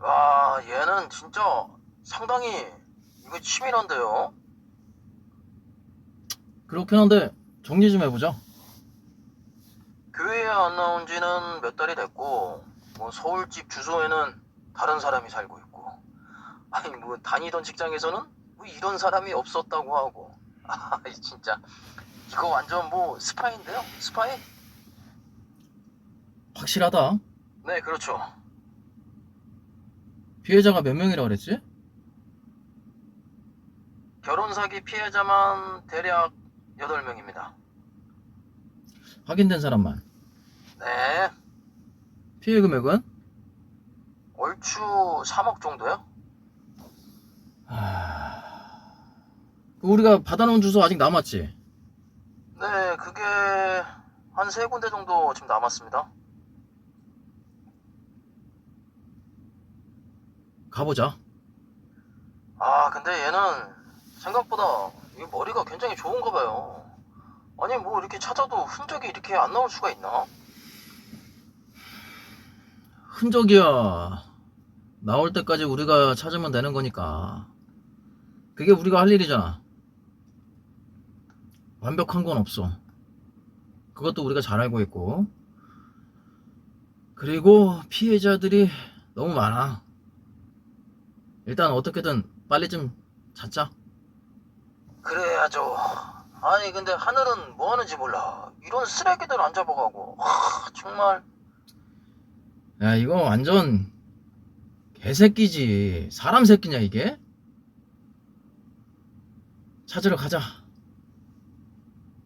와, 얘는 진짜 상당히 이거 치밀한데요. 그렇긴 한데 정리 좀 해보자. 교회에 안 나온 지는 몇 달이 됐고, 뭐 서울집 주소에는 다른 사람이 살고 있고, 아니 뭐 다니던 직장에서는 뭐 이런 사람이 없었다고 하고, 아 진짜 이거 완전 뭐 스파인데요? 스파이? 확실하다. 네, 그렇죠. 피해자가 몇 명이라 그랬지? 결혼 사기 피해자만 대략 8명입니다. 확인된 사람만. 네, 피해 금액은? 얼추 3억 정도요? 아... 그 우리가 받아놓은 주소 아직 남았지? 네, 그게 한 세 군데 정도 지금 남았습니다. 가보자. 아, 근데 얘는 생각보다 이 머리가 굉장히 좋은가 봐요. 아니, 뭐 이렇게 찾아도 흔적이 이렇게 안 나올 수가 있나? 흔적이야. 나올 때까지 우리가 찾으면 되는 거니까. 그게 우리가 할 일이잖아. 완벽한 건 없어. 그것도 우리가 잘 알고 있고. 그리고 피해자들이 너무 많아. 일단 어떻게든 빨리 좀 찾자. 그래야죠. 아니, 근데 하늘은 뭐 하는지 몰라. 이런 쓰레기들 안 잡아가고. 하, 정말. 야, 이거 완전 개새끼지. 사람 새끼냐, 이게? 찾으러 가자.